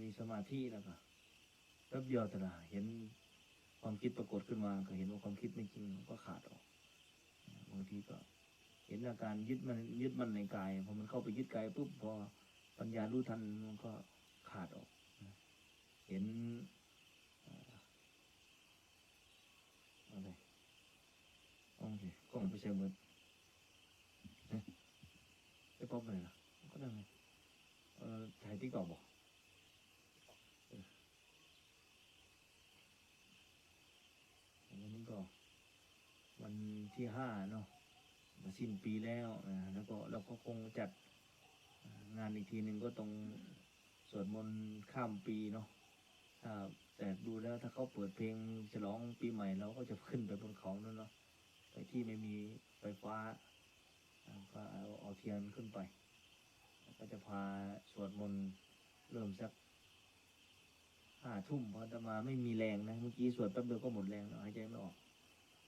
มีสมาธิแล้วก็แป๊บเดียวแต่ละเห็นความคิดปรากฏขึ้นมา ก็เห็นว่าความคิดไม่จริงก็ขาดออกบางทีก็เห็นอาการยึดมันยึดมันในกายพอมันเข้าไปยึดกายปุ๊บพอปัญญารู้ทันมันก็ขาดออก เห็นอะไรกล้องสิกล้องไปใช้มือเอ๊ะไปป๊อปอะไรล่ะก็ได้ไงเออถ่ายที่ก่าบอกเออวันนี้ก็วัน ที่ห้าเนาะมาสิ้นปีแล้วนะแล้วก็เราก็คงจัดงานอีกทีหนึ่งก็ตรงสวดมนต์ข้ามปีเนาะถ้าแต่ดูแล้วถ้าเขาเปิดเพลงฉลองปีใหม่เราก็จะขึ้นไปบนเขานั่นเนาะไปที่ไม่มีไฟฟ้าอ่าก็เอาเอาเทียนขึ้นไปแล้วก็จะพาสวดมนต์เริ่มสักห้าทุ่มพราะอตมาไม่มีแรงนะเมื่อกี้สวดแป๊บเดียวก็หมดแรงแล้วหายใจไม่ออก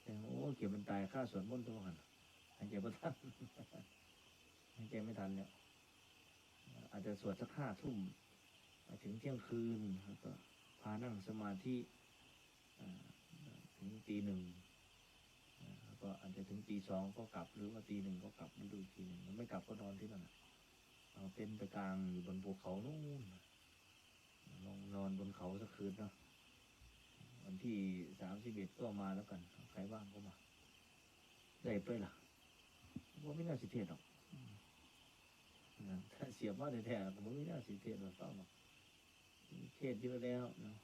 โอ้เก็บมันตายค่าสวดมนตัวหันหายใจไม่ทันหายใจไม่ทันเนี่ย อาจจะสวดสักห้าทุ่มถึงเที่ยงคืนแล้วก็พานั่งสมาธิถึงตีหนึ่งแล้วก็อาจจะถึงตีสองก็กลับ หรือว่าตีหนึ่งก็กลับดูทีหนึ่งไม่กลับก็นอนที่นั่นเอาเป็นไปกลางอยู่บนภูเขานู่นลองนอนบนเขาสักคืนเนาะ วันที่สามสิบเอ็ดก็มาแล้วกัน ใครว่างก็มาได้ไปล่ะว่าไม่น่าสิเทศหรอกถ้าเสียบมาแท้ๆก็บ่ไม่น่าสิเทศหรอกต้องหรอกเทศเยอะแล้วเนาะ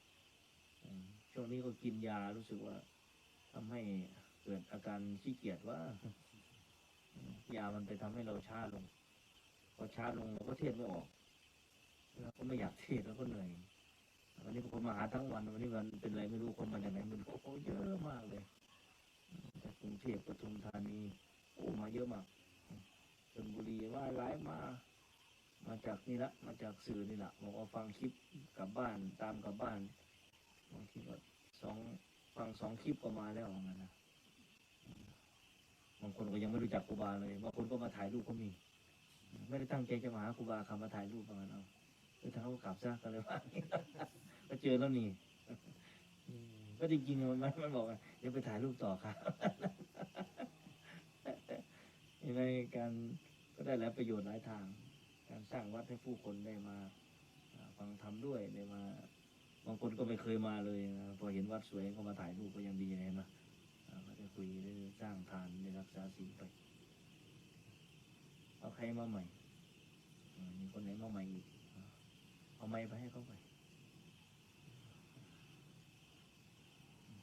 ช่วงนี้ก็กินยารู้สึกว่าทำให้เกิดอาการขี้เกียจว่า ยามันไปทำให้เราช้าลง พอช้าลงเราก็เทศไม่ออกเราก็ไม่อยากเทศแล้วก็เหนื่อย วันนี้คนมาหาทั้งวันวันนี้วันเป็นอะไรไม่รู้คนมาจากไหนไม่รู้โอ้เยอะมากเลยจากกรุงเทพปทุมธานีโอ้มาเยอะมากชลบุรีว่าหลายมา มาจากนี่ละมาจากสื่อนี่แหละบอกว่าฟังคลิปกลับบ้านตามกลับบ้านบางทีก็สองฟังสองคลิปก็มาแล้วงั้นนะบางคนก็ยังไม่รู้จักครูบาเลยบางคนก็มาถ่ายรูปก็มี ไม่ได้ตั้งใจจะมาหาครูบาคำมาถ่ายรูปประมาณเอาเออทางเขากลับซะก็เลยว่า ก็เจอแล้วนี่ก็จริงๆมันมันบอกว่าเดี๋ยวไปถ่ายรูปต่อครับยังไงการก็ได้แล้วประโยชน์หลายทาง การสร้างวัดให้ผู้คนได้มาฟังธรรมด้วยได้มา บางคนก็ไม่เคยมาเลยนะพอเห็นวัดสวยก็มาถ่ายรูปก็ยังดีเห็นไหมก็ได้คุยได้สร้างทานได้รักษาศีลไปเอาใครมาใหม่มีคนไหนมาใหม่อีกเอาไม้ไปให้เขาไป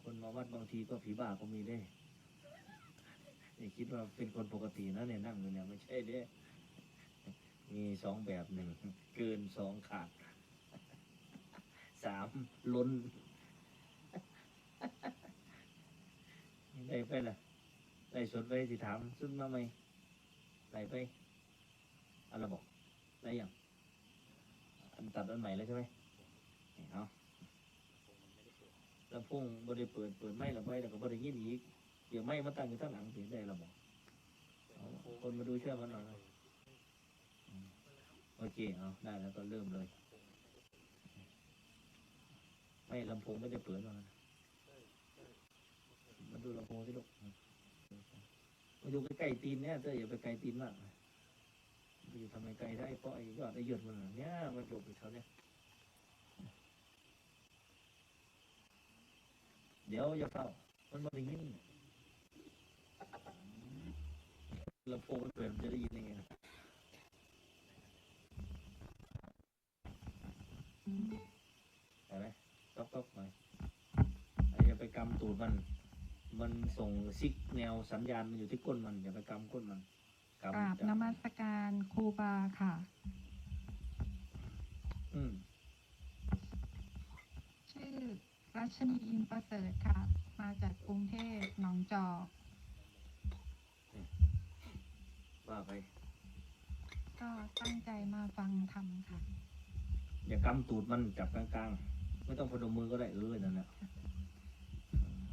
คน มาวัดบางทีก็ผีบ้าก็มีได้อย่าคิดว่าเป็นคนปกตินะเนี่ยนั่งอยู่เนี่ยไม่ใช่เด้ มีสองแบบหนึ่งเกินสองขาดสามล้นได้ไปล่ะได้สดไปสิถามซึ่งมาไหมได้ไปอะไรบอกได้ยังอันตัดอันใหม่แล้วใช่ไหมนี่เอา ลำโพงบริเปิดเปิดไม่ละไปแล้วก็บริยินอีกเดี๋ยวไม่มาตั้งอยู่ข้างหลังเสียได้ละบอกเอาคนมาดูเชื่อมันหน่อยโอเคเอาได้แล้วก็เริ่มเลย ไม่ลำโพงไม่ได้เปิดหรอนมาดูลำโพงที่ลูกมาดูใกล้ๆตีนเนี่ยเต้ยอย่าไปไกลตีนมากนะไปอยู่ทำไมไกลได้เพราะไอ้ยอดไอ้หยดมันเนี่ยมันจบอยู่แถวเนี้ย เดี๋ยวอย่าเข้ามันมาได้ยินลำโพงมันเปิดมันจะได้ยินยังไงนะเห็นไหมต๊อกต๊อกหน่อยอย่าไปกำตูดมัน มันส่งซิกแนวสัญญาณมันอยู่ที่ก้นมัน อย่าไปกำก้นมันกำกราบจะนมัสการครูบาค่ะ อืมชื่อ รัชนีอินประเสริฐค่ะ มาจากกรุงเทพหนองจอกว่าไป ก็ตั้งใจมาฟังธรรมค่ะ อย่ากำตูดมันจับกลางๆ ไม่ต้องพนมมือก็ได้เออนั่นแหละ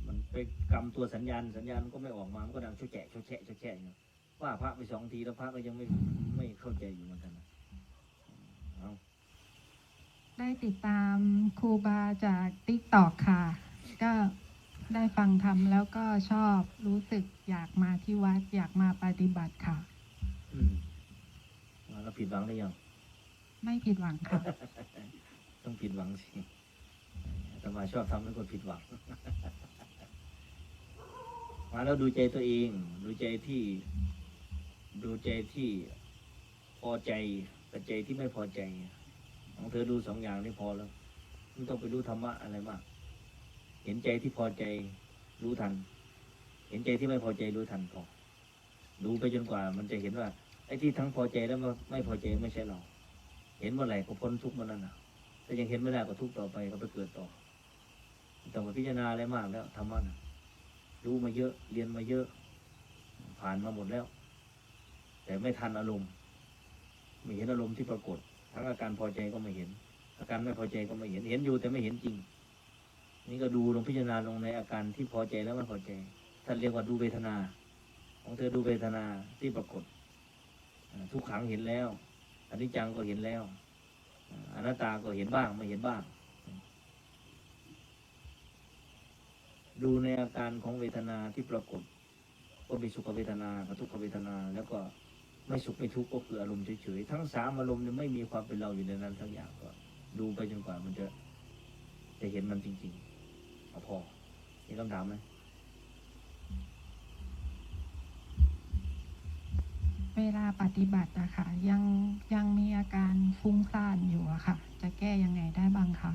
มันไปกำตัวสัญญาณสัญญาณมันก็ไม่ออกมา มันก็ดังโชะแฉะโชะแฉะโชะแฉะอยู่ว่าพระไปสองทีแล้วพระก็ยังไม่ไม่เข้าใจอยู่เหมือนกันนะเอา ได้ได้ติดตามครูบาจากติ๊กตอกค่ะ ก็ได้ฟังธรรมแล้วก็ชอบรู้สึกอยากมาที่วัด อยากมาปฏิบัติค่ะ อืมมาแล้วผิดหวังได้ยัง ไม่ผิดหวังค่ะ ต้องผิดหวังสิแต่มาชอบทำให้คนผิดหวัง มาแล้วดูใจตัวเอง ดูใจที่ ดูใจที่พอใจกับใจที่ไม่พอใจ ของเธอดูสองอย่างนี่พอแล้วไม่ต้องไปรู้ธรรมะอะไรมาก เห็นใจที่พอใจรู้ทัน เห็นใจที่ไม่พอใจรู้ทันพอดูไปจนกว่า มันจะเห็นว่าไอ้ที่ทั้งพอใจแล้วไม่พอใจไม่ใช่เรา เห็นเมื่อไหร่ก็พ้นทุกข์มื่อนั้นนะแต่ยังเห็นไม่ได้ก็ทุกข์ต่อไปก็ไปเกิดต่อไม่ต้องมาพิจารณาอะไรมากแล้วธรรมะนะรู้มาเยอะเรียนมาเยอะ ผ่านมาหมดแล้ว แต่ไม่ทันอารมณ์ไม่เห็นอารมณ์ที่ปรากฏ ทั้งอาการพอใจก็ไม่เห็น อาการไม่พอใจก็ไม่เห็น เห็นอยู่แต่ไม่เห็นจริง นี่ก็ดูลงพิจารณาลงในอาการที่พอใจแล้วไม่พอใจท่านเรียกว่าดูเวทนา ของเธอดูเวทนาที่ปรากฏทุกขังเห็นแล้วอนิจจังก็เห็นแล้วอ่าอนัตตาก็เห็นบ้างไม่เห็นบ้าง ดูในอาการของเวทนาที่ปรากฏก็มีสุขเวทนากับทุกขเวทนาแล้วก็ ไม่สุขไม่ทุกข์ก็คืออารมณ์เฉยๆทั้งสามอารมณ์เนี่ยไม่มีความเป็นเราอยู่ในนั้นทั้งอย่างก็ดูไปจนกว่ามันจะจะเห็นมันจริงๆเอาพอมีคำถามไหมเวลาปฏิบัติอะค่ะ ยังยังมีอาการฟุ้งซ่านอยู่อะค่ะ จะแก้ยังไงได้บ้างคะ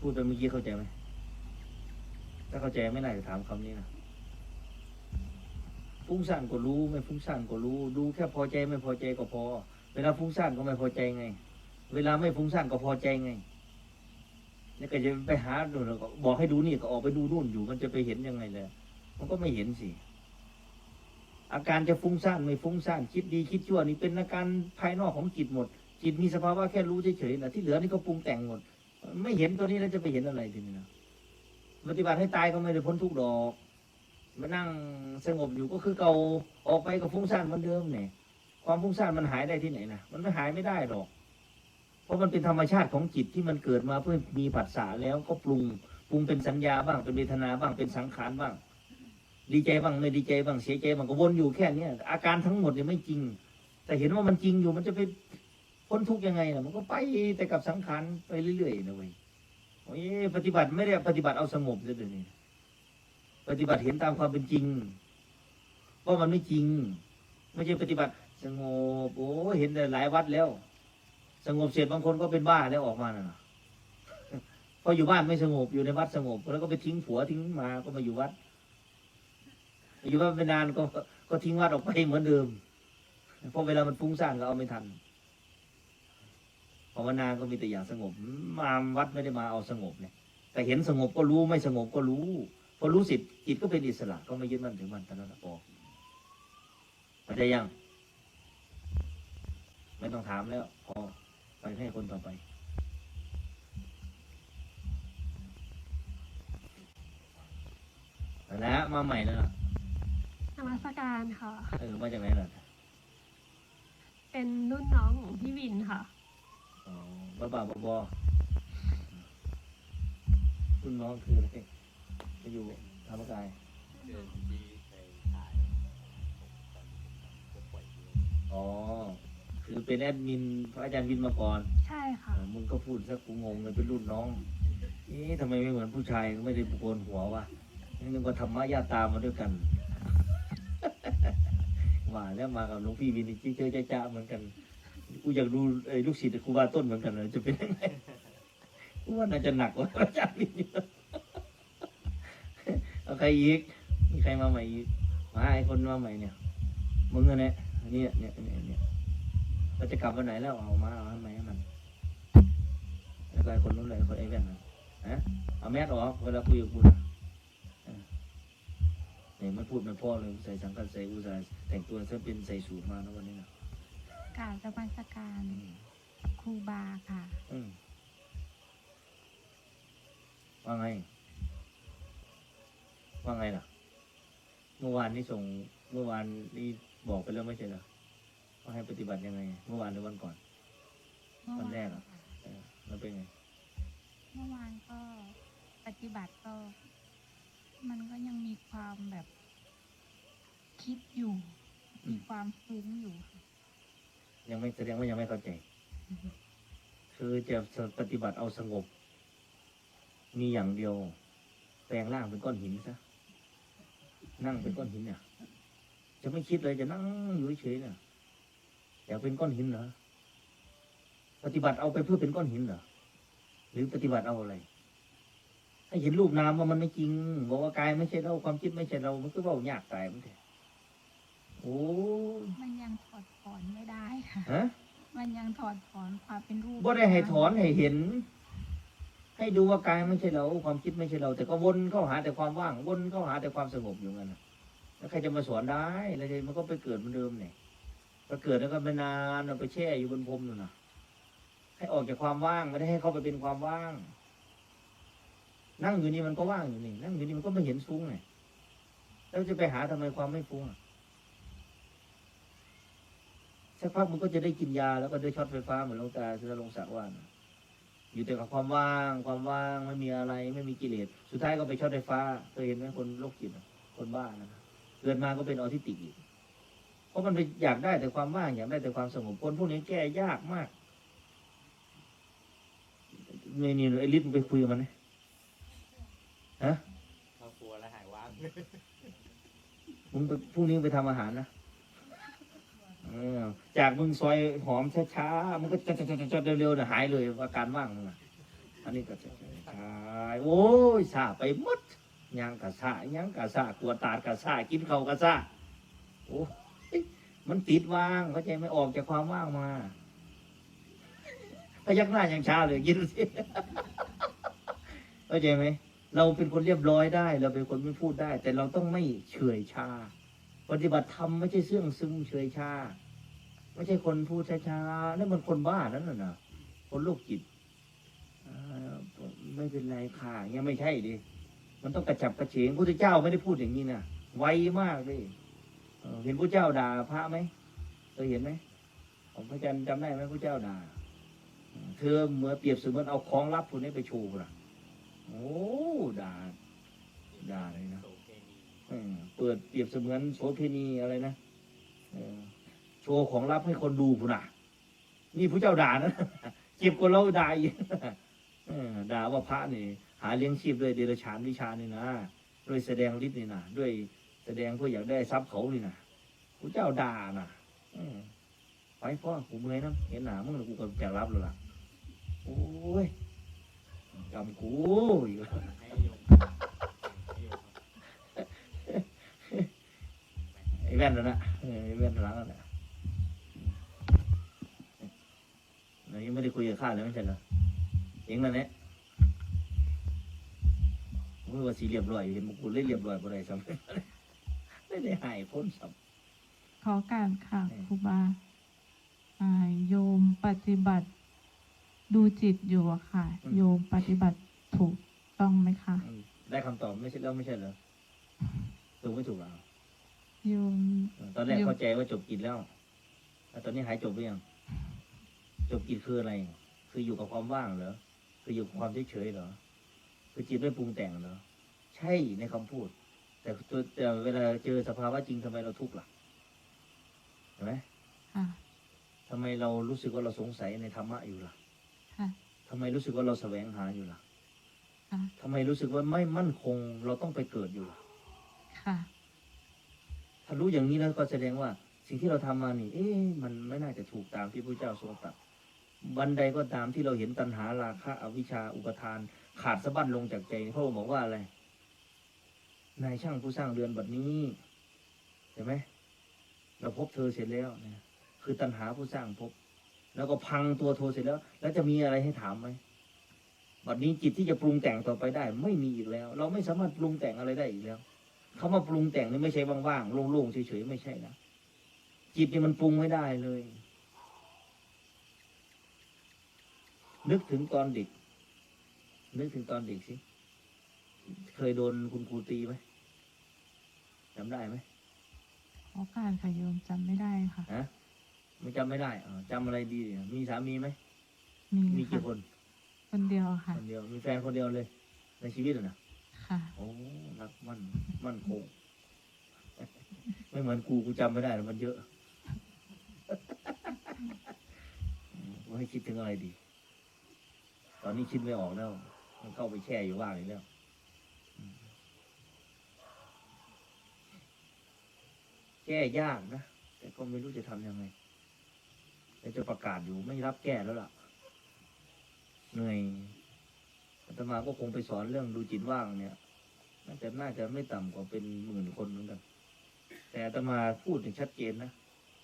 พูดไปเมื่อกี้เข้าใจไหมถ้าเข้าใจไม่ได้จะถามคำนี้นะ ฟุ้งซ่านก็รู้ ไม่ฟุ้งซ่านก็รู้ดูแค่พอใจไม่พอใจก็พอ เวลาฟุ้งซ่านก็ไม่พอใจไง เวลาไม่ฟุ้งซ่านก็พอใจไงนี่ก็จะไปหาดูแล้วก็บอกให้ดูนี่ก็ออกไปดูนู่นอยู่มันจะไปเห็นยังไงเลยมันก็ไม่เห็นสิอาการจะฟุ้งซ่านไม่ฟุ้งซ่านคิดดีคิดชั่วนี่เป็นอาการภายนอกของจิตหมด จิตมีสภาวะแค่รู้เฉยๆนะที่เหลือนี่ก็ปรุงแต่งหมด ไม่เห็นตัวนี้แล้วจะไปเห็นอะไรทีนี้นะปฏิบัติให้ตายก็ไม่ได้พ้นทุกข์ดอก มานั่งสงบอยู่ก็คือเก่าออกไปก็ฟุ้งซ่านเหมือนเดิมเนี่ยความฟุ้งซ่านมันหายได้ที่ไหนนะมันไม่หายไม่ได้หรอก เพราะมันเป็นธรรมชาติของจิตที่มันเกิดมาเพื่อมีผัสสะแล้วก็ปรุงปรุงเป็นสัญญาบ้างเป็นเวทนาบ้างเป็นสังขารบ้าง ดีใจบ้างไม่ดีใจบ้างเสียใจบ้างก็วนอยู่แค่เนี้ยอาการทั้งหมดเนี่ยไม่จริง แต่เห็นว่ามันจริงอยู่มันจะไปพ้นทุกข์ยังไงล่ะมันก็ไปแต่กับสังขารไปเรื่อยๆนะเว้ยโอ้ยปฏิบัติไม่ได้ปฏิบัติเอาสงบเลยเดี๋ยวนี้ ปฏิบัติเห็นตามความเป็นจริง ว่ามันไม่จริง ไม่ใช่ปฏิบัติสงบโอ้เห็นแต่หลายวัดแล้ว สงบเสร็จบางคนก็เป็นบ้าแล้วออกมาน่ะเพราะอยู่บ้านไม่สงบอยู่ในวัดสงบ แล้วก็ไปทิ้งผัวทิ้งมาก็มาอยู่วัด อยู่บ้านไปนานก็ก็ทิ้งวัดออกไปเหมือนเดิมเพราะเวลามันฟุ้งซ่านก็เอาไม่ทันภาวนาก็มีแต่อย่างสงบ มาวัดไม่ได้มาเอาสงบเนี่ย แต่เห็นสงบก็รู้ไม่สงบก็รู้ พอรู้สิทธิ์จิตก็เป็นอิสระก็ไม่ยึดมั่นถึงมันตอนนั้นพอเข้าใจยัง ไม่ต้องถามแล้ว พอไปให้คนต่อไปเอาละมาใหม่แล้วล่ะนมัสการค่ะเออมาจากไหนล่ะเป็นรุ่นน้องของพี่วินค่ะอ๋อบ้าบ้าบอบอรุ่นน้องคืออะไร ไปอยู่ธรรมกายอ๋อ คือเป็นแอดมินพระอาจารย์วินมาก่อนใช่ค่ะเออมึงก็พูดสักกูงงเลยเป็นรุ่นน้องเอ๊ะทำไมไม่เหมือนผู้ชายก็ไม่ได้โกนหัววะนี่นึกว่าธรรมะญาตามมาด้วยกันว่าแล้วมากับหลวงพี่วินนี่เจอจ้าจ้าเหมือนกันกูอยากดูไอ้ลูกศิษย์ครูบาต้นเหมือนกันเลยจะเป็นยังไงกูว่าน่าจะหนักกว่าพระอาจารย์วินอยู่เอา ใครอีก มีใครมาใหม่อีก มาไอ้คนมาใหม่เนี่ย มึงอะเนี่ยเนี่ยเนี่ยเนี่ยเนี่ยเราจะกลับวันไหนแล้วเอามาเอาให้ไหมให้มันแล้วก็ไอ้คนนู้นเลยคนไอ้แว่นน่ะฮะเอาแมสออกเวลาคุยกับกูนะเออเนี่ยมันพูดมันพ่อเลยใส่สังกัดใส่อุตส่าห์แต่งตัวซะเป็นใส่สูทมานะวันนี้นะกราบนมัสการอืมครูบาค่ะ อืมว่าไง ว่าไงล่ะ เมื่อวานนี้ส่งเมื่อวานนี้บอกไปแล้วไม่ใช่เหรอว่าให้ปฏิบัติยังไง เมื่อวานหรือวันก่อนวันแรกอะเออมันเป็นไง เมื่อวานก็ปฏิบัติก็ มันก็ยังมีความแบบคิดอยู่อืมมีความฟุ้งอยู่ค่ะยังไม่แสดงว่ายังไม่เข้าใจ คือจะปฏิบัติเอาสงบ มีอย่างเดียว แปลงร่างเป็นก้อนหินซะ นั่งเป็นก้อนหินเนี่ย จะไม่คิดเลยจะนั่งอยู่เฉยๆเนี่ยอยากเป็นก้อนหินเหรอปฏิบัติเอาไปเพื่อเป็นก้อนหินเหรอหรือปฏิบัติเอาอะไรให้เห็นรูปนามว่ามันไม่จริง บอกว่ากายไม่ใช่เราความคิดไม่ใช่เรา มันก็เว่ายากตายมันแท้โอ้มันยังถอดถอนไม่ได้ค่ะฮะมันยังถอดถอนความเป็นรูปบ่ได้ให้ถอนให้เห็น ให้ดูว่ากายไม่ใช่เรา ความคิดไม่ใช่เรา แต่ก็วนเข้าหาแต่ความว่าง วนเข้าหาแต่ความสงบอยู่งั้นนะแล้วใครจะมาสอนได้แล้วมันก็ไปเกิดเหมือนเดิมเนี่ยไปเกิดแล้วก็ไปนานเอาไปแช่อยู่บนพรมนู่นนะให้ออกจากความว่างไม่ได้ให้เข้าไปเป็นความว่าง นั่งอยู่นี่มันก็ว่างอยู่นี่นั่งอยู่นี่มันก็ไม่เห็นฟุ้งไงแล้วจะไปหาทำไมความไม่ฟุ้งสักพักมันก็จะได้กินยาแล้วก็ได้ช็อตไฟฟ้าเหมือนลงตาสุรลงศักดิ์ว่านะ อยู่แต่กับความว่าง ความว่างไม่มีอะไรไม่มีกิเลสสุดท้ายก็ไปช็อตไฟฟ้าเคยเห็นไหมคนโรคจิตอะคนบ้านะเกิดมาก็เป็นออทิสติกอีกเพราะมันไปอยากได้แต่ความว่างอยากได้แต่ความสงบคนพวกนี้แก้ยากมากนี่นี่ไอ้ลิศมึงไปคุยกับมันนะฮะเข้าครัวแล้วหายว่างมึงไปพรุ่งนี้ไปทำอาหารนะเอจากมึงซอยหอมช้าๆมันก็จะจะจะจะเร็วๆนะหายเลยอาการว่างมึงอะอันนี้ก็จะช้าโอ้ยซาไปหมดยังกะซายังกะซากลัวตาดกะซากินเขากะซาโอ้ยมันติดว่างเข้าใจไม่ออกจากความว่างมาพยักหน้ายังช้าเลยยินสิเข้าใจไหมเราเป็นคนเรียบร้อยได้ เราเป็นคนไม่พูดได้ แต่เราต้องไม่เฉอยชา ปฏิบัติธรรมไม่ใช่เสื่องซึมเฉยชา ไม่ใช่คนพูดช้าๆนั่นมันคนบ้านั่นน่ะนะคนโรคจิตอ่าไม่เป็นไรค่ะยังไม่ใช่ดิมันต้องกระจับกระเฉงพระเจ้าไม่ได้พูดอย่างนี้นะไวมากเลยเออเห็นพระเจ้าด่าพระไหมเคยเห็นไหมของพระอาจารย์จำได้ไหมพระเจ้าด่าเธอเหมือนเปรียบเสมือนเอาของลับพวกนี้ไปโชว์ล่ะโอ้ด่าด่าเลยนะโสเพณีเออเปิดเปรียบเสมือนโสเภณีอะไรนะเออ โชว์ของลับให้คนดูพุ่นน่ะนี่ผู้เจ้าด่านะเจ็บกว่าเราด่าอีกด่าว่าพระนี่ หาเลี้ยงชีพด้วยเดรัจฉานวิชานี่นะด้วยแสดงฤทธิ์นี่นะด้วยแสดงเพื่ออยากได้ทรัพย์เขานี่นะผู้เจ้าด่าน่ะอไปพ่อกูเมื่อยนะเห็นหนามึงแล้กูก็จะรับแล้วล่ะโอ้ยกำกูอีกแล้วให้โยมให้โยมไอ้แว่นนั่นนะเออไอ้แว่นหลังนั่นนะเร ยังไม่ได้คุยกับข้าเลยไม่ใช่เหรอเองนั่นแหละมึงว่าสีเรียบร้อยอยู่เห็นมึงกูเล่นเรียบร้อยบ่ได้ซ้ำไม่ได้หายพ้นซ้ขอการค่ะอืมครูบาอ่าโยมปฏิบัติ ดูจิตอยู่อะค่ะ โยมปฏิบัติถูกต้องไหมคะำอืมได้คำตอบไม่ใช่แล้วไม่ใช่เหรอถูกไม่ถูกอะโยมตอนแรกโยมเข้าใจว่าจบกิจแล้วแต่ตอนนี้หายจบหรือยังจ บกิจคืออะไร คืออยู่กับความว่างเหรอ คืออยู่กับความเฉยๆเหรอ คือจิตไม่ปรุงแต่งเหรอ ใช่ในคำพูด แต่ตัวแต่เวลาเจอสภาวะจริงทำไมเราทุกข์ล่ะเห็นไหมค่ะทำไมเรารู้สึกว่าเราสงสัยในธรรมะอยู่ล่ะค่ะทำไมรู้สึกว่าเราแสวงหาอยู่ล่ะค่ะทำไมรู้สึกว่าไม่มั่นคง เราต้องไปเกิดอยู่ล่ะค่ะถ้ารู้อย่างนี้แล้วก็แสดงว่า สิ่งที่เราทำมานี่ เอ๊ะมันไม่น่าจะถูกตามที่พระเจ้าทรงตรัส วันใดก็ตามที่เราเห็นตัณหาราคะอวิชชาอุปทาน ขาดสะบั้นลงจากใจพระองค์บอกว่าอะไรนายช่างผู้สร้างเรือนบัดนี้เห็นไหมเราพบเธอเสร็จแล้วเนี่ยคือตัณหาผู้สร้างพบ แล้วก็พังตัวโทเสร็จแล้ว แล้วจะมีอะไรให้ถามไหมบัดนี้จิตที่จะปรุงแต่งต่อไปได้ ไม่มีอีกแล้ว เราไม่สามารถปรุงแต่งอะไรได้อีกแล้วคำว่าปรุงแต่งนี่ไม่ใช่ว่างๆโล่งๆเฉยๆไม่ใช่นะจิตนี่มันปรุงไม่ได้เลย นึกถึงตอนเด็ก นึกถึงตอนเด็กสิ เคยโดนคุณครูตีไหมจำได้ไหมขอการค่ะโยมจำไม่ได้ค่ะ ฮะไม่จำไม่ได้อ๋อจำอะไรดีเนี่ยมีสามีไหม มีมีค่ะกี่คนคนเดียวค่ะ คนเดียว มีแฟนคนเดียวเลย ในชีวิตอะนะ ค่ะ โอ้รักมั่นมั่นคง ไม่เหมือนกูกูจำไม่ได้หรอกมันเยอะ ว่าให้คิดถึงอะไรดี ตอนนี้คิดไม่ออกแล้ว มันเข้าไปแช่อยู่ว่างอีกแล้วแก้ยากนะ แต่ก็ไม่รู้จะทำยังไงแต่จะประกาศอยู่ไม่รับแก้แล้วล่ะ เหนื่อยอาตมาก็คงไปสอนเรื่องดูจิตว่างเนี่ยน่าจะน่าจะไม่ต่ำกว่าเป็นหมื่นคนเหมือนกัน แต่อาตมาพูดถึงชัดเจนนะ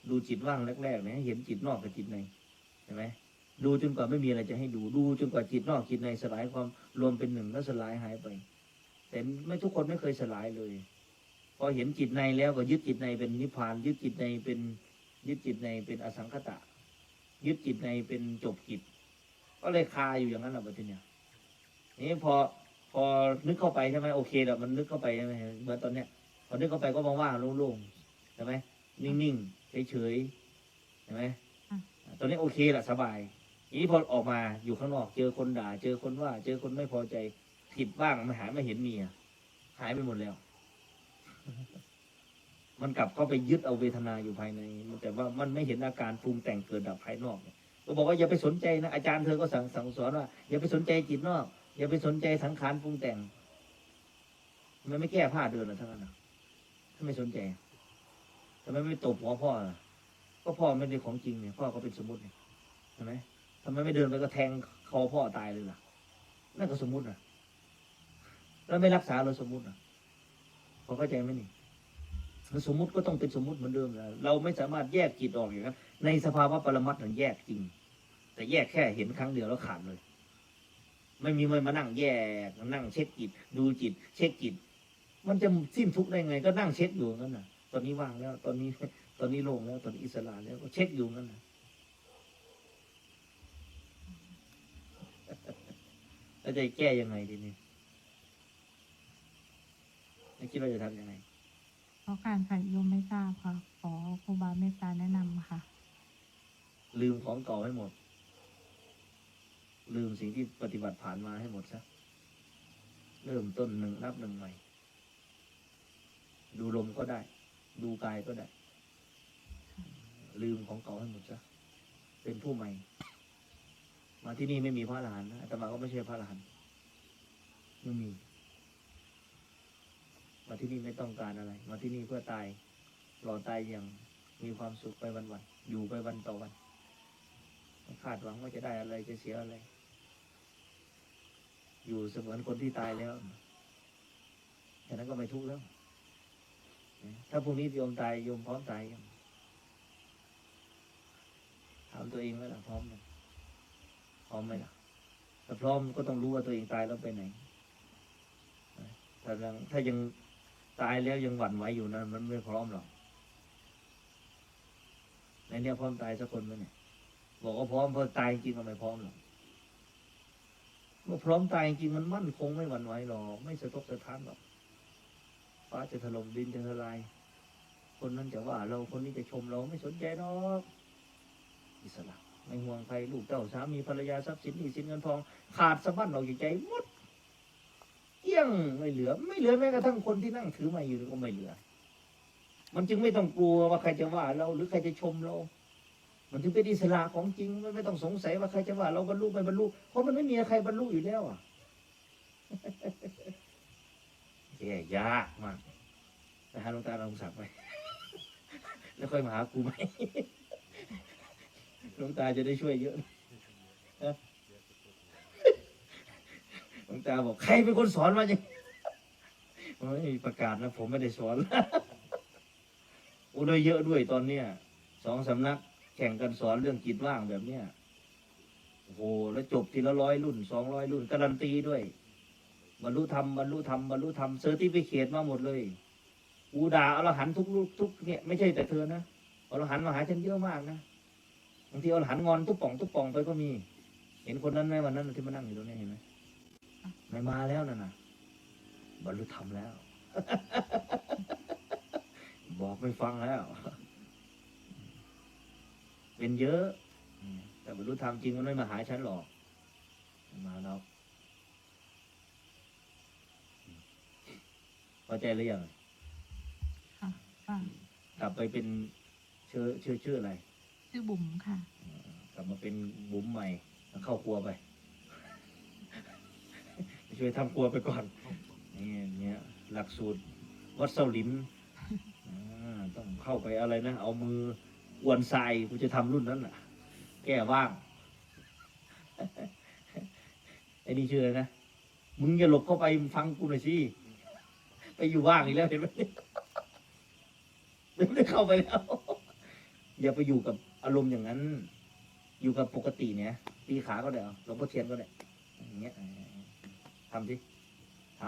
ดูจิตว่างแรกๆเนี่ยเห็นจิตนอกกับจิตในเห็นไหม ดูจนกว่าไม่มีอะไรจะให้ดูดูจนกว่าจิตนอกจิตในสลายความรวมเป็นหนึ่งแล้วสลายหายไป แต่ไม่ทุกคนไม่เคยสลายเลย พอเห็นจิตในแล้วก็ยึดจิตในเป็นนิพพาน ยึดจิตในเป็นยึดจิตในเป็นอสังขตะ ยึดจิตในเป็นจบกิจ ก็เลยคาอยู่อย่างนั้นแหละบัดเนี่ยนี่พอพอนึกเข้าไปใช่ไหมโอเคแล้วมันนึกเข้าไปใช่ไหมเหมือนตอนเนี้ยพอนึกเข้าไปก็ว่างๆโล่งๆใช่ไหมนิ่งๆเฉยๆใช่ไหมอืมตอนนี้โอเคแหละสบายที นี้พอออกมาอยู่ข้างนอก เจอคนด่า เจอคนว่า เจอคนไม่พอใจผิดบ้างไม่หายไม่เห็นเมีอะหายไปหมดแล้ว มันกลับเข้าไปยึดเอาเวทนาอยู่ภายในแต่ว่ามันไม่เห็นอาการปรุงแต่งเกิดดับภายนอกเนี่ยก็บอกว่าอย่าไปสนใจนะอาจารย์เธอก็สั่งสั่งสอนว่าอย่าไปสนใจจิตนอก อย่าไปสนใจสังขารปรุงแต่งทำไมไม่แก้ผ้าเดินล่ะทั้งนั้นถ้าไม่สนใจทำไมไม่ตบหัวพ่อก็พ่อไม่ได้ของจริงเนี่ยพ่อก็เป็นสมมติเนี่ยใช่ไหม ทำไมไม่เดินไปก็แทงคอพ่อตายเลยล่ะนั่นก็สมมตินะแล้วไม่รักษาเราสมมตินะพอเข้าใจไหมนี่สมมติก็ต้องเป็นสมมติเหมือนเดิมแหละเราไม่สามารถแยกจิตออกอย่างนั้นในสภาวะปรมัตถ์นั้นแยกจริง แต่แยกแค่เห็นครั้งเดียวแล้วขาดเลย ไม่มีมันมานั่งแยกนั่งเช็คจิต ดูจิต เช็คจิต มันจะสิ้นทุกได้ไง ก็นั่งเช็คอยู่งั้นน่ะ ตอนนี้ว่างแล้ว ตอนนี้ ตอนนี้โล่งแล้ว ตอนนี้อิสระแล้วก็เช็คอยู่งั้นน่ะ แล้วจะแก้ยังไงทีนี้แล้วคิดว่าจะทำยังไง เพราะการค่ะโยมไม่ทราบค่ะ ขอครูบาเมตตาแนะนำค่ะ ลืมของเก่าให้หมด ลืมสิ่งที่ปฏิบัติผ่านมาให้หมดซะ เริ่มต้นหนึ่งนับหนึ่งใหม่ ดูลมก็ได้ ดูกายก็ได้ ลืมของเก่าให้หมดซะ เป็นผู้ใหม่ มาที่นี่ไม่มีพระอรหันต์นะอาตมาก็ไม่ใช่พระอรหันต์ไม่มี มาที่นี่ไม่ต้องการอะไร มาที่นี่เพื่อตายรอตายอย่างมีความสุขไปวันๆอยู่ไปวันต่อวันคาดหวังว่าจะได้อะไรจะเสียอะไร อยู่เสมือนคนที่ตายแล้วแค่นั้นก็ไม่ทุกข์แล้ว ถ้าพรุ่งนี้โยมตายโยมพร้อมตายยังถามตัวเองไหมล่ะพร้อมไหม พร้อมไหมล่ะถ้าพร้อมก็ต้องรู้ว่าตัวเองตายแล้วไปไหนถ้ายังถ้ายังตายแล้วยังหวั่นไหวอยู่นั้นมันไม่พร้อมหรอกในเนี้ยพร้อมตายสักคนไหมเนี่ยบอกว่าพร้อมพอตายจริงก็ไม่พร้อมหรอกเมื่อพร้อมตายจริงมันมั่นคงไม่หวั่นไหวหรอกไม่สะทกสะท้านหรอกฟ้าจะถล่มดินจะทลาย คนนั้นจะว่าเราคนนี้จะชมเราไม่สนใจหรอกอิสระ ไม่ห่วงใครลูกเต้าสามีภรรยาทรัพย์สินหนี้สินเงินทอง ขาดสะบั้นออกจากใจหมดเกี้ยงไม่เหลือ ไม่เหลือแม้กระทั่งคนที่นั่งถือมาอยู่ก็ไม่เหลือ มันจึงไม่ต้องกลัวว่าใครจะว่าเราหรือใครจะชมเรา มันถึงเป็นอิสระของจริงไม่ต้องสงสัยว่าใครจะว่า เราบรรลุไม่บรรลุเพราะมันไม่มีใครบรรลุอยู่แล้วอะแย่ยากมากนะฮะลงตาลองสักไปแล้วค่อยมาหาครูไหม หลวงตาจะได้ช่วยเยอะนะหลวงตาบอกใครเป็นคนสอนมาจังไม่มีประกาศนะผมไม่ได้สอนโอ้ดเยอะด้วยตอนเนี้ยสองสำนักแข่งกันสอนเรื่องจิตว่างแบบเนี้ยโอ้โหแล้วจบทีละร้อยรุ่นสองร้อยรุ่นการันตีด้วยบรรลุธรรมบรรลุธรรมบรรลุธรรมเซอร์ติฟิเคตมาหมดเลย อูด่าอรหันทุกลูกทุกเนี่ยไม่ใช่แต่เธอนะอรหันมาหาฉันเยอะมากนะ บางทีอรหันต์งอนทุกป่องทุกป่องไปก็มี เห็นคนนั้นไหมวันนั้นที่มานั่งอยู่ตรงนี้เห็นไหมไม่มาแล้วนั่นน่ะบรรลุธรรมแล้ว บอกไม่ฟังแล้ว เป็นเยอะอืมแต่บรรลุธรรมจริงมันไม่มาหาฉันหรอกมาแล้วพอใจหรือยังค่ะว่ากลับไปเป็นชื่อชื่อชื่ออะไร ชื่อบุ๋มค่ะ กลับมาเป็นบุ๋มใหม่แล้วเข้าครัวไป ช่วยทำครัวไปก่อน นี่เนี่ยหลักสูตรวัดเสาหลิมต้องเข้าไปอะไรนะ เอามืออวนทรายกูจะทำรุ่นนั้นน่ะ แก้ว่างไอ้นี่ชื่ออะไรนะ มึงอย่าหลบเข้าไปฟังกูหน่อยสิไปอยู่ว่างอีกแล้วเห็นไหมไม่ได้เข้าไปแล้ว อย่าไปอยู่กับ อารมณ์อย่างนั้น อยู่กับปกติเนี่ยตีขาก็ได้เอาหลวงพ่อเทียนก็ได้อย่างเงี้ยทำสิท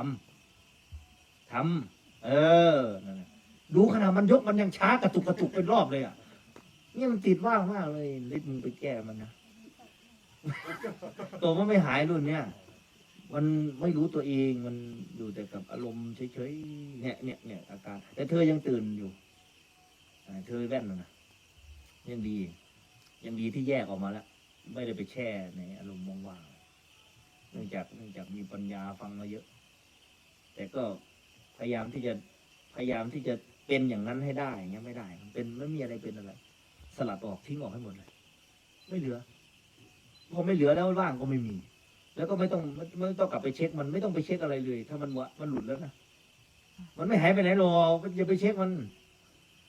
ำทำเออดูขนาดมันยกมันยังช้ากระตุกกระตุกเป็นรอบเลยอะเนี่ยมันติดว่างมากเลยรีบมึงไปแก้มันนะตัวมันไม่หายรุ่นเนี่ยมันไม่รู้ตัวเองมันอยู่แต่กับอารมณ์เฉยๆเนี่ยเนี่ยเนี่ยอาการแต่เธอยังตื่นอยู่เธอแว่นนะ ยังดี ยังดีที่แยกออกมาแล้ว ไม่ได้ไปแช่ในอารมณ์ว่างๆเนื่องจากเนื่องจากมีปัญญาฟังมาเยอะ แต่ก็พยายามที่จะพยายามที่จะเป็นอย่างนั้นให้ได้อย่างเงี้ยไม่ได้ มันเป็นไม่มีอะไรเป็นอะไร สลัดออกทิ้งออกให้หมดเลย ไม่เหลือพอไม่เหลือแล้วว่างก็ไม่มี แล้วก็ไม่ต้องไม่ไม่ต้องกลับไปเช็ค มันไม่ต้องไปเช็คอะไรเลย ถ้ามันวะมันหลุดแล้วนะมันไม่หายไปไหนหรอกอย่าไปเช็คมัน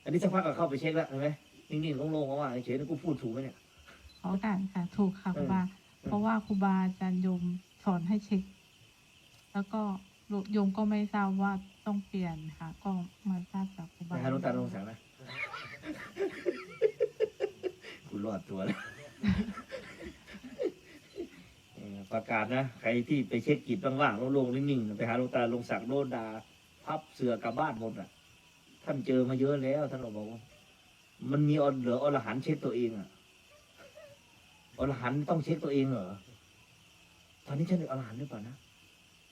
อันนี้สักพักก็เข้าไปเช็คแล้วเห็นไหม นิ่งๆโล่งๆว่างๆเฉยๆกูพูดถูกไหมเนี่ยขอโอการค่ะ ถูกค่ะครูบาเออเพราะว่าครูบาอาจารย์โยมสอนให้เช็ค แล้วก็โยมก็ไม่ทราบว่าต้องเปลี่ยนค่ะ ก็มาทราบจากครูไปบาหาหลวงตาลงแสงนะกูรอดตัวแล้วเออประกาศนะ ใครที่ไปเช็คกิจว่างๆโล่งๆนิ่งๆไปหาหลวงตาลงศักดิ์โลดา พับเสือกลับบ้านหมดอะ ท่านเจอมาเยอะแล้ว ท่านบอกว่า มันมีอเหลืออรหันเช็คตัวเองอะอรหันต้องเช็คตัวเองเหรอตอนนี้ฉันเป็นอรหันหรือเปล่านะ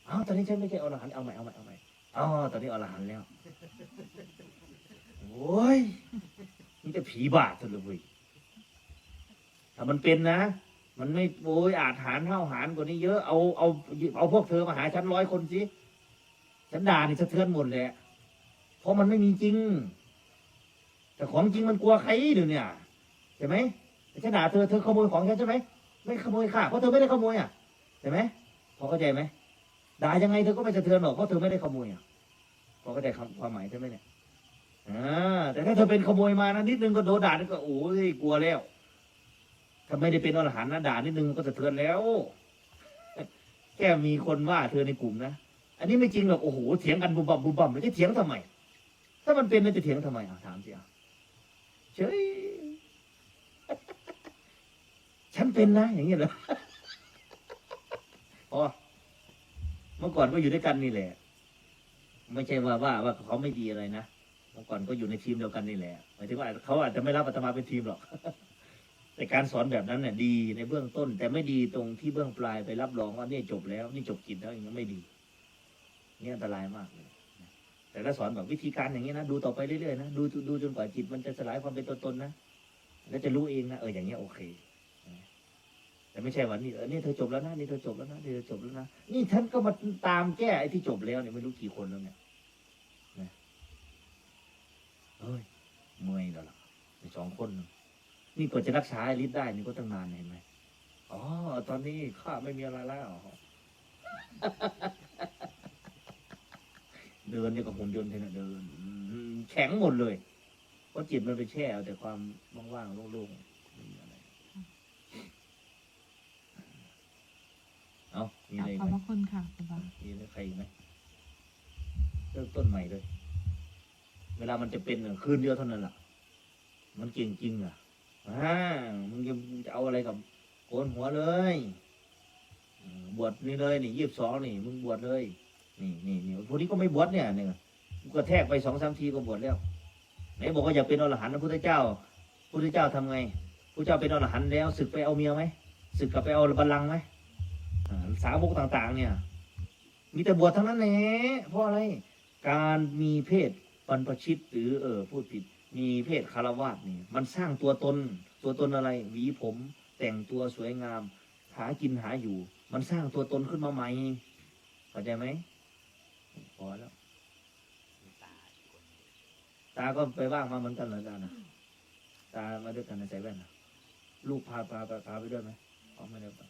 อ้าวตอนนี้ฉันไม่ใช่อรหันเอาใหม่เอาใหม่เอาใหม่อ๋อตอนนี้อรหันแล้วโอ้ยนี่แต่ผีบาทเถอะเลยเว้ยถ้ามันเป็นนะมันไม่โอ้ยอาจหารเท่าหารกว่านี้เยอะเอาเอาเอาพวกเธอมาหาฉันร้อยคนสิฉันด่านี่สะเทือนหมดแหละเพราะมันไม่มีจริง แต่ของจริงมันกลัวใครเดี๋ยวเนี่ยใช่ไหมฉันด่าเธอเธอขโมยของฉันใช่ไหมไม่ขโมยค่ะเพราะเธอไม่ได้ขโมยอะใช่ไหมพอเข้าใจไหมด่ายังไงเธอก็ไม่สะเทือนหรอกเพราะเธอไม่ได้ขโมยอะพอเข้าใจความหมายใช่ไหมเนี่ยอ่าแต่ถ้าเธอเป็นขโมยมานะนิดนึงก็โดนด่านี่ก็โอ้ยกลัวแล้วถ้าไม่ได้เป็นอรหันต์นะด่านิดนึงก็สะเทือนแล้วแค่มีคนว่าเธอในกลุ่มนะอันนี้ไม่จริงหรอกโอ้โหเถียงกันบุบบับบุบบับแล้วจะเถียงทำไม ถ้ามันเป็นแล้วจะเถียงทำไมอะถามสิอะ เฉยฉันเป็นนะอย่างเงี้ยเหรออ๋อเมื่อก่อนก็อยู่ด้วยกันนี่แหละ ไม่ใช่ว่าว่าว่าเขาไม่ดีอะไรนะเมื่อก่อนก็อยู่ในทีมเดียวกันนี่แหละหมายถึงว่าเขาอาจจะไม่รับอาตมาเป็นทีมหรอก แต่การสอนแบบนั้นเนี่ยดีในเบื้องต้น แต่ไม่ดีตรงที่เบื้องปลายไปรับรองว่านี่จบแล้ว นี่จบกิจแล้วอย่างนี้ไม่ดีนี่อันตรายมากเลย แต่ถ้าสอนแบบวิธีการอย่างนี้นะดูต่อไปเรื่อยๆนะดูดูจนกว่าจิตมันจะสลายความเป็นตัวตนนะแล้วจะรู้เองนะเอออย่างเงี้ยโอเคแต่ไม่ใช่ว่านี่เออนี่เธอจบแล้วนะนี่เธอจบแล้วนะนี่เธอจบแล้วนะนี่ท่านก็มาตามแก้ไอ้ที่จบแล้วเนี่ยไม่รู้กี่คนแล้วเนี่ยเฮ้ยเมื่อยแล้วล่ะสองคนนี่กว่าจะรักษาไอ้ฤทธิ์ได้นี่ก็ตั้งนานเห็นไหมอ๋อตอนนี้ข้าไม่มีอะไรแล้ว เดินเนี่ยกับหุ่นยนต์เท่านั้นเดินอืมแข็งหมดเลยเพราะจิตมันไปแช่เอาแต่ความว่างๆโล่งๆไม่มีอะไรเอามีอะไรอีกขอบไหมพระคุณค่ะครูบามีอะไรใครอีกไหมเริ่มต้นใหม่เลย เวลามันจะเป็นน่ะคืนเดียวเท่านั้นแหละมันเก่งจริงอะอ่ามึงจะมึงจะเอาอะไรกับโกนหัวเลยอืมบวชนี่เลยนี่ยี่สิบสองนี่ มึงบวชเลย นี่นี่นี่พวกนี้ก็ไม่บวชเนี่ยเนี่ยกูกระแทกไปสองสามทีก็บวชแล้วไหนบอกว่าอยากเป็นอรหันต์พระพุทธเจ้าพระพุทธเจ้าทำไงพระเจ้าเป็นอรหันต์แล้วศึกไปเอาเมียไหมศึกกลับไปเอาบัลลังก์ไหมอ่าสาวกต่าง ๆ เนี่ย มีแต่บวชทั้งนั้นแหละเพราะอะไรการมีเพศบรรพชิตหรือเออพูดผิด มีเพศคารวาสนี่มันสร้างตัวตน ตัวตนอะไร หวีผม แต่งตัวสวยงาม หากินหาอยู่ มันสร้างตัวตนขึ้นมาใหม่เข้าใจไหม พอแล้วมีตาอีกคนหนึ่งตาก็ไปว่างมาเหมือนกันเหรอตานะตามาด้วยกันในใส่แว่นนะลูกพาพาพาพาไปด้วยไหมเอาไม่ได้ไป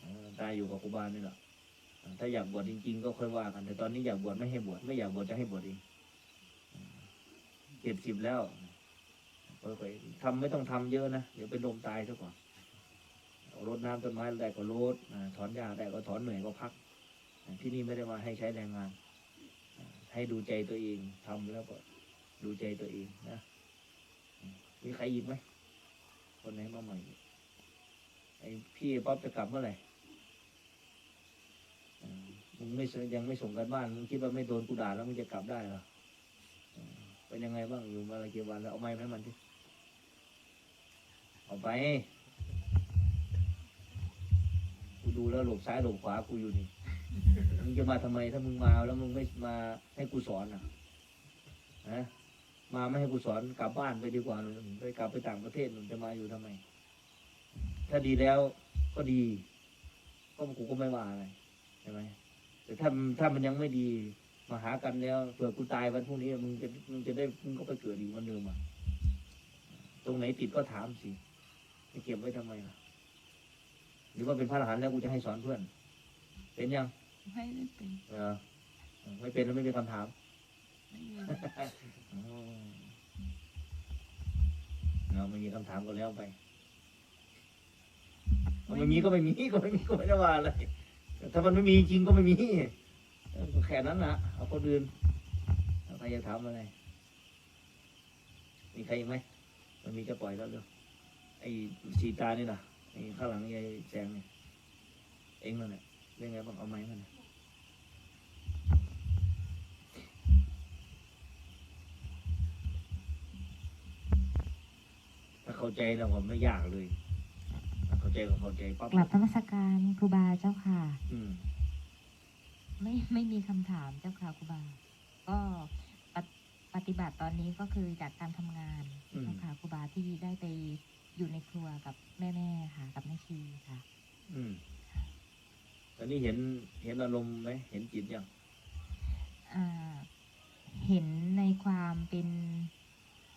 เออตาอยู่กับครูบานี่แหละถ้าอยากบวชจริง ๆ ก็ค่อยว่ากัน แต่ตอนนี้อยากบวชไม่ให้บวชไม่อยากบวชจะให้บวชเองเจ็ดสิบแล้วค่อยๆทำไม่ต้องทำเยอะนะเดี๋ยวเป็นลมตายซะก่อนเอารดน้ำต้นไม้ได้ก็รดอ่าถอนหญ้าได้ก็ถอนเหนื่อยก็พักอ่า ที่นี่ไม่ได้มาให้ใช้แรงงาน ให้ดูใจตัวเองทำแล้วก็ดูใจตัวเองนะ มีใครอีกไหม คนไหนมาใหม่ ไอพี่ป๊อปจะกลับเมื่อไหร่มึงไม่ยังไม่ส่งกันบ้านมึงคิดว่าไม่โดนกูด่าแล้วมึงจะกลับได้เหรอเป็นยังไงบ้างอยู่มาอะไรกี่วันแล้วเอาไม้ให้มันที่เอาไป กูดูแล้วหลบซ้ายหลบขวากูอยู่นี่ มึงจะมาทำไมถ้ามึงมาแล้วมึงไม่มาให้กูสอนอะฮะมาไม่ให้กูสอนกลับบ้านไปดีกว่าหนูไปกลับไปต่างประเทศหนูจะมาอยู่ทำไม ถ้าดีแล้วก็ดีก็กูก็ไม่ว่าอะไรใช่ไหมแต่ถ้าถ้ามันยังไม่ดีมาหากันแล้วเผื่อกูตายวันพรุ่งนี้มึงจะมึงจะได้มึงก็ไปเกิดอีกวันเดิมอะตรงไหนติดก็ถามสิจะเก็บไว้ทำไมล่ะหรือว่าเป็นพระอรหันต์แล้วกูจะให้สอนเพื่อน เป็นยัง ไม่ได้เป็นเออไม่เป็นแล้วไม่มีคำถามไม่มีอ๋อเราไม่มีคำถามก็แล้วไปไม่มีก็ไม่มีก็ไม่มีก็ไม่ได้ว่าอะไรแต่ถ้ามันไม่มีจริงก็ไม่มีเออก็แค่นั้นนะเอาคนอื่นเอาใครจะถามอะไร มีใครอีกไหมมันมีจะปล่อยแล้วเร็วไอ้สีตานี่นะไอ้ข้างหลังยายแจงเนี่ยเองนั่นแหละ เรื่องไงบ้างเอาไม้มันน่ะถ้าเข้าใจแล้วก็ไม่ยากเลยถ้าเข้าใจก็เข้าใจปั๊บกลับธรรมสการครูบาเจ้าค่ะ อืม ไม่ไม่มีคำถามเจ้าค่ะครูบา ก็ปฏิปฏิบัติตอนนี้ก็คือจากการทำงานอืม เจ้าค่ะครูบาที่ได้ไปอยู่ในครัวกับแม่ๆค่ะ กับแม่ชีค่ะ อืม ตอนนี้เห็นเห็นอารมณ์ไหมเห็นจิตยังอ่าเห็นในความเป็น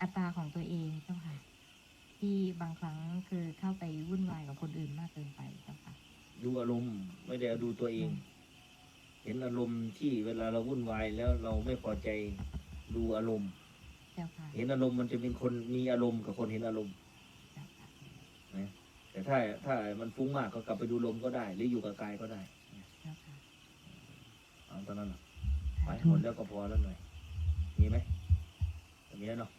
อัตตาของตัวเองเจ้าค่ะ ที่บางครั้งคือเข้าไปวุ่นวายกับคนอื่นมากเกินไปเจ้าค่ะ ดูอารมณ์ไม่ได้ดูตัวเอง เห็นอารมณ์ที่เวลาเราวุ่นวายแล้วเราไม่พอใจดูอารมณ์เจ้าค่ะเห็นอารมณ์มันจะเป็นคนมีอารมณ์กับคนเห็นอารมณ์เจ้าค่ะ แต่ถ้าถ้ามันฟุ้งมากก็กลับไปดูลมก็ได้ หรืออยู่กับกายก็ได้เอาตอนนั้นไปหมดแล้วก็พอแล้วหน่อยมีไหมมีแล้วเนาะ